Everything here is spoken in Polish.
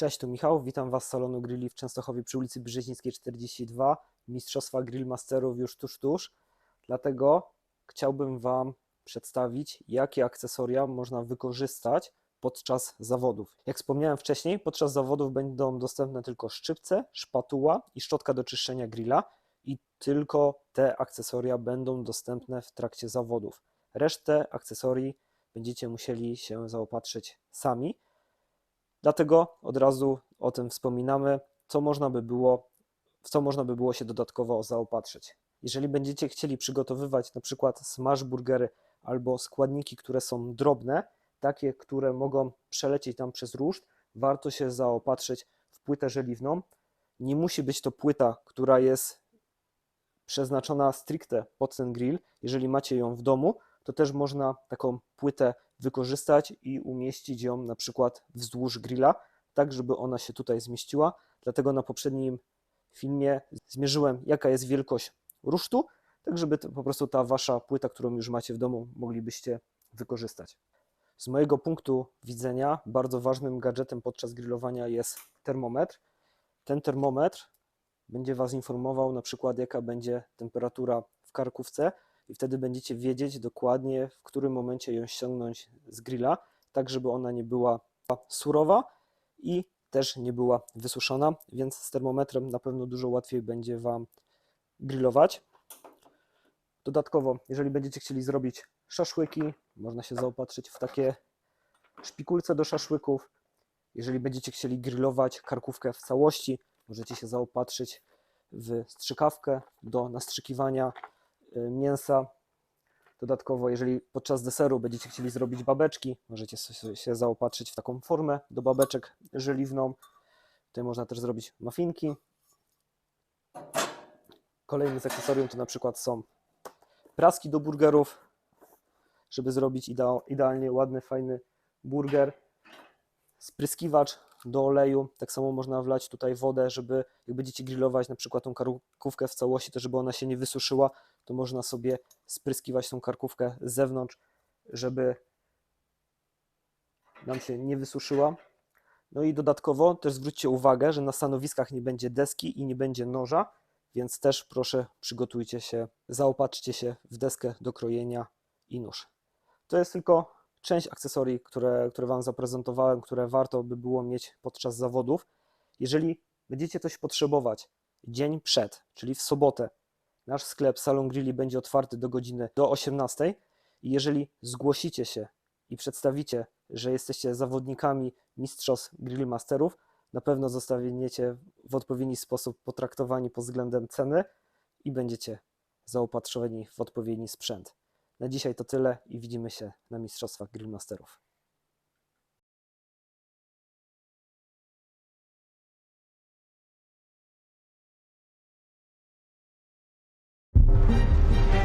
Cześć, tu Michał, witam Was z salonu grilli w Częstochowie przy ulicy Brzezińskiej 42. Mistrzostwa Grill Masterów już tuż, tuż. Dlatego chciałbym Wam przedstawić, jakie akcesoria można wykorzystać podczas zawodów. Jak wspomniałem wcześniej, podczas zawodów będą dostępne tylko szczypce, szpatuła i szczotka do czyszczenia grilla i tylko te akcesoria będą dostępne w trakcie zawodów. Resztę akcesorii będziecie musieli się zaopatrzyć sami. Dlatego od razu o tym wspominamy, co można by było, w co można by było się dodatkowo zaopatrzyć. Jeżeli będziecie chcieli przygotowywać na przykład smash burgery albo składniki, które są drobne, takie, które mogą przelecieć tam przez ruszt, warto się zaopatrzyć w płytę żeliwną. Nie musi być to płyta, która jest przeznaczona stricte pod ten grill. Jeżeli macie ją w domu, to też można taką płytę wykorzystać i umieścić ją na przykład wzdłuż grilla, tak żeby ona się tutaj zmieściła. Dlatego na poprzednim filmie zmierzyłem, jaka jest wielkość rusztu, tak żeby po prostu ta wasza płyta, którą już macie w domu, moglibyście wykorzystać. Z mojego punktu widzenia bardzo ważnym gadżetem podczas grillowania jest termometr. Ten termometr będzie Was informował na przykład jaka będzie temperatura w karkówce i wtedy będziecie wiedzieć dokładnie w którym momencie ją ściągnąć z grilla, tak żeby ona nie była surowa i też nie była wysuszona, więc z termometrem na pewno dużo łatwiej będzie Wam grillować. Dodatkowo, jeżeli będziecie chcieli zrobić szaszłyki, można się zaopatrzyć w takie szpikulce do szaszłyków. Jeżeli będziecie chcieli grillować karkówkę w całości, możecie się zaopatrzyć w strzykawkę do nastrzykiwania mięsa. Dodatkowo, jeżeli podczas deseru będziecie chcieli zrobić babeczki, możecie się zaopatrzyć w taką formę do babeczek żeliwną. Tutaj można też zrobić muffinki. Kolejnym z akcesorium to na przykład są praski do burgerów, żeby zrobić idea- idealnie ładny, fajny burger. Spryskiwacz do oleju, tak samo można wlać tutaj wodę, żeby jak będziecie grillować na przykład tą karkówkę w całości, to żeby ona się nie wysuszyła, to można sobie spryskiwać tą karkówkę z zewnątrz, żeby nam się nie wysuszyła. No i dodatkowo też zwróćcie uwagę, że na stanowiskach nie będzie deski i nie będzie noża, więc też proszę przygotujcie się, zaopatrzcie się w deskę do krojenia i nóż. To jest tylko część akcesorii, które, które Wam zaprezentowałem, które warto by było mieć podczas zawodów. Jeżeli będziecie coś potrzebować dzień przed, czyli w sobotę, nasz sklep Salon Grilli będzie otwarty do godziny do 18 i jeżeli zgłosicie się i przedstawicie, że jesteście zawodnikami Mistrzostw Grill Masterów, na pewno zostaniecie w odpowiedni sposób potraktowani pod względem ceny i będziecie zaopatrzeni w odpowiedni sprzęt. Na dzisiaj to tyle i widzimy się na Mistrzostwach Grillmasterów.